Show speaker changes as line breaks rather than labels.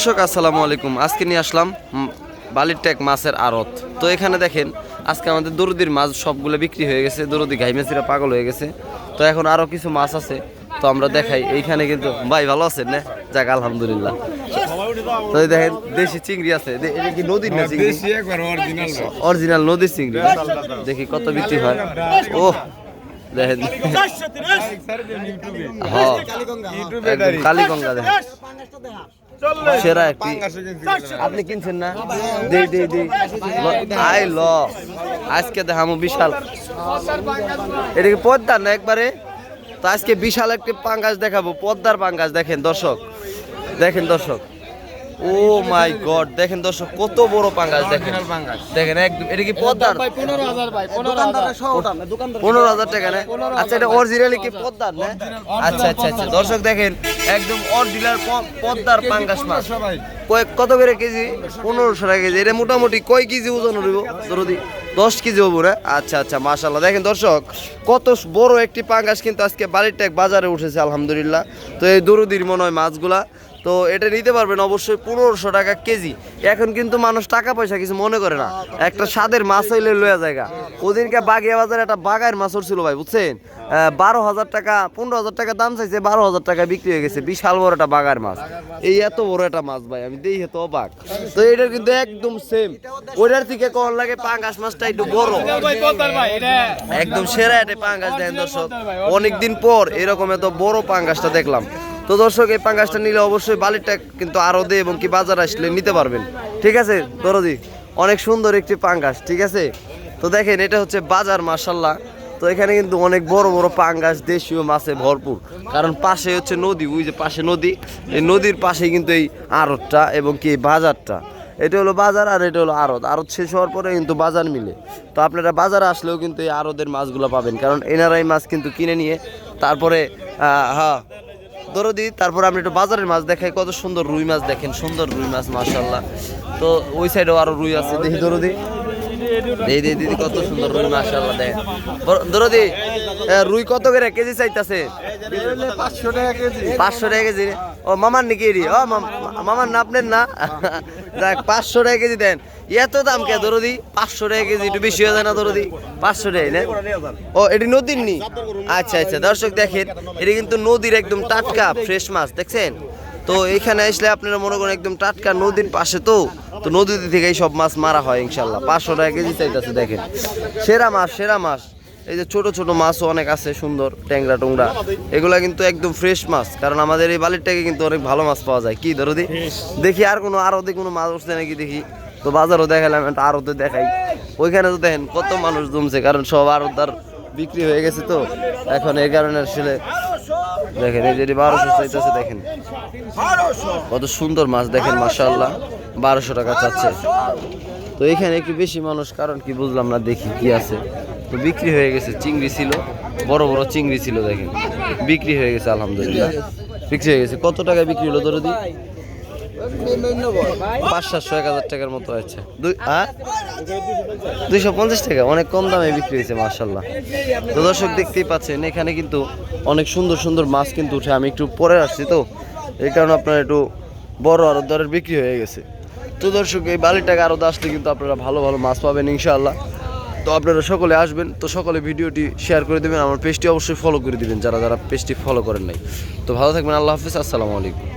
দর্শক আসসালামু আলাইকুম। আজকে নিয়ে আসলাম উম, বালির ট্যাগ মাছের আড়ত। তো এখানে দেখেন আজকে আমাদের দরুদির মাছ সবগুলো বিক্রি হয়ে গেছে। দরুদি ঘাইমেসিরা পাগল হয়ে গেছে। তো এখন আরও কিছু মাছ আছে। তো আমরা দেখাই। এইখানে কিন্তু ভাই ভালো আছেন না? যাক আলহামদুলিল্লাহ। তো এই দেখেন দেশি চিংড়ি আছে। এটা কি নদীর না চিংড়ি?
অরিজিনাল
নদীর চিংড়ি। দেখি কত বিক্রি হয়। ও দেখেন। হ্যাঁ। কালীগঙ্গা। দেখেন। সেরা একটি আপনি কিনছেন না? দি দি দি আই ল। আজকে দেখামো বিশাল। এটা কি পদ্মার না একবারে? তো আজকে বিশাল একটি পাঙ্গাস দেখাবো পদ্মার পাঙ্গাস দেখেন দর্শক। দেখেন দর্শক। ও মাই গড দেখেন দর্শক কত বড় পাঙ্গাস দেখেন। দেখেন একদম এটা কি পদ্মার? পনেরো হাজার টাকা না? আচ্ছা এটা অরিজিনালি কি পদ্মার না? আচ্ছা আচ্ছা আচ্ছা। দর্শক দেখেন একদম অরিজিনাল পদ্মার পাঙ্গাস মাছ। কয়েক কত করে কেজি? পনেরোশো টাকা কেজি। এটা মোটামুটি কয় কেজি ওজন হইব? দরদি দশ কেজি হব না? আচ্ছা আচ্ছা মাশাল্লাহ দেখেন দর্শক কত বড় একটি পাঙ্গাস কিন্তু আজকে বাড়ির বাজারে উঠেছে আলহামদুলিল্লাহ। তো এই দরুদির মনে হয় মাছগুলা তো এটা নিতে পারবেন অবশ্যই পনেরোশো টাকা কেজি। এখন কিন্তু মানুষ টাকা পয়সা কিছু মনে করে না। একটা স্বাদের মাছ হইলে লয়া জায়গা ওদিনকে বাগিয়া বাজারে একটা বাগায়ের মাছ ছিল ভাই, বুঝছেন? বারো হাজার টাকা, পনেরো হাজার টাকা দাম চাইছে, বারো হাজার টাকা বিক্রি হয়ে গেছে। বিশাল বড় একটা বাগার মাছ। এই এত বড় একটা মাছ ভাই, আমি দেখি তো অবাক। তো এটার কিন্তু একদম সেম ওইটার থেকে কখন লাগে পাঙ্গাস মাছটা একটু বড়? একদম সেরা একটা পাঙ্গাস দেখেন দর্শক। অনেকদিন পর এরকম এত বড় পাঙ্গাসটা দেখলাম। তো দর্শক, এই পাঙ্গাসটা নিলে অবশ্যই বালিটা কিন্তু আরও দে এবং কি বাজার আসলে নিতে পারবেন। ঠিক আছে দরদি অনেক সুন্দর একটি পাঙ্গাস, ঠিক আছে? তো দেখেন, এটা হচ্ছে বাজার মার্শাল্লাহ তো এখানে কিন্তু অনেক বড় বড় পাঙ্গাস, দেশীয় মাছে ভরপুর। কারণ পাশে হচ্ছে নদী, ওই যে পাশে নদী, এই নদীর পাশে কিন্তু এই আড়তটা এবং কি বাজারটা। এটা হলো বাজার আর এটা হলো আড়ত। আড়ত শেষ হওয়ার পরে কিন্তু বাজার মিলে। তো আপনারা বাজারে আসলেও কিন্তু এই আড়তের মাছগুলো পাবেন। কারণ এনারাই মাছ কিন্তু কিনে নিয়ে, তারপরে হ্যাঁ দরদি তারপর আমি একটু বাজারের মাছ দেখাই কত সুন্দর রুই মাছ দেখেন সুন্দর রুই মাছ মাশাল্লাহ তো ওই সাইডেও আরও রুই আছে দেখি দরদি দেখি দিদি কত সুন্দর রুই মাশাল্লাহ দেখেন। দরদি রুই কত করে কেজি চাইতাছে?
পাঁচশো টাকা কেজি।
পাঁচশো টাকা কেজি ও মামার নাকি এরি? ও মাম- মামার না আপনার না। দেখ পাঁচশো টাকা কেজি দেন। এত দাম কে দরদি? পাঁচশো টাকা কেজি, একটু বেশি হয়ে যায় না দরদি? পাঁচশো টাকা, না? ও, এটি নদীর নি? আচ্ছা আচ্ছা দর্শক দেখেন, এটি কিন্তু নদীর একদম টাটকা, ফ্রেশ মাছ, দেখছেন? তো এখানে আসলে আপনারা মনে করেন একদম টাটকা নদীর পাশে তো তো নদীতে থেকেই সব মাছ মারা হয়, ইনশাল্লাহ। পাঁচশো টাকা কেজি চাইতেছে, দেখেন। সেরা মাছ সেরা মাছ। এই যে ছোট ছোট মাছও অনেক আছে সুন্দর ট্যাংরা টুংরা। এগুলা কিন্তু একদম ফ্রেশ মাছ কারণ আমাদের এই বালির থেকে কিন্তু অনেক ভালো মাছ পাওয়া যায়। কি ধরো দি দেখি আর কোনো আরও কোনো মাছ উঠছে নাকি দেখি। তো বাজারও দেখালাম একটা আরতে দেখাই। ওইখানে তো দেখেন কত মানুষ জমছে কারণ সব আরতার বিক্রি হয়ে গেছে তো। এখন এই কারণে আসলে দেখেন এই যে বারোশো চাইতেছে দেখেন। কত সুন্দর মাছ দেখেন মাশাআল্লাহ। বারোশো টাকা চাচ্ছে। তো এখানে একটু বেশি মানুষ কারণ কি বুঝলাম না দেখি কি আছে। তো বিক্রি হয়ে গেছে, চিংড়ি ছিল, বড় বড় চিংড়ি ছিল দেখেন। বিক্রি হয়ে গেছে, আলহামদুলিল্লাহ। বিক্রি হয়ে গেছে। কত টাকায় বিক্রি হলো দরদি পাঁচ সাতশো, এক হাজার টাকার মতো আছে দুই দুইশো পঞ্চাশ টাকা, অনেক কম দামে বিক্রি হয়েছে মার্শাল্লাহ তো দর্শক দেখতেই পাচ্ছেন, এখানে কিন্তু অনেক সুন্দর সুন্দর মাছ কিন্তু উঠে, আমি একটু পরে আসছি তো। এই কারণে আপনার একটু বড় আরও দরের বিক্রি হয়ে গেছে। তো দর্শক, এই বালিটাকে আরও আসলে কিন্তু আপনারা ভালো ভালো মাছ পাবেন, ইনশাআল্লাহ। তো আপনারা সকলে আসবেন, তো সকলে ভিডিওটি শেয়ার করে দেবেন, আমার পেজটি অবশ্যই ফলো করে দেবেন, যারা যারা পেজটি ফলো করেন নাই। তো ভালো থাকবেন, আল্লাহ হাফিজ, আসসালামু আলাইকুম।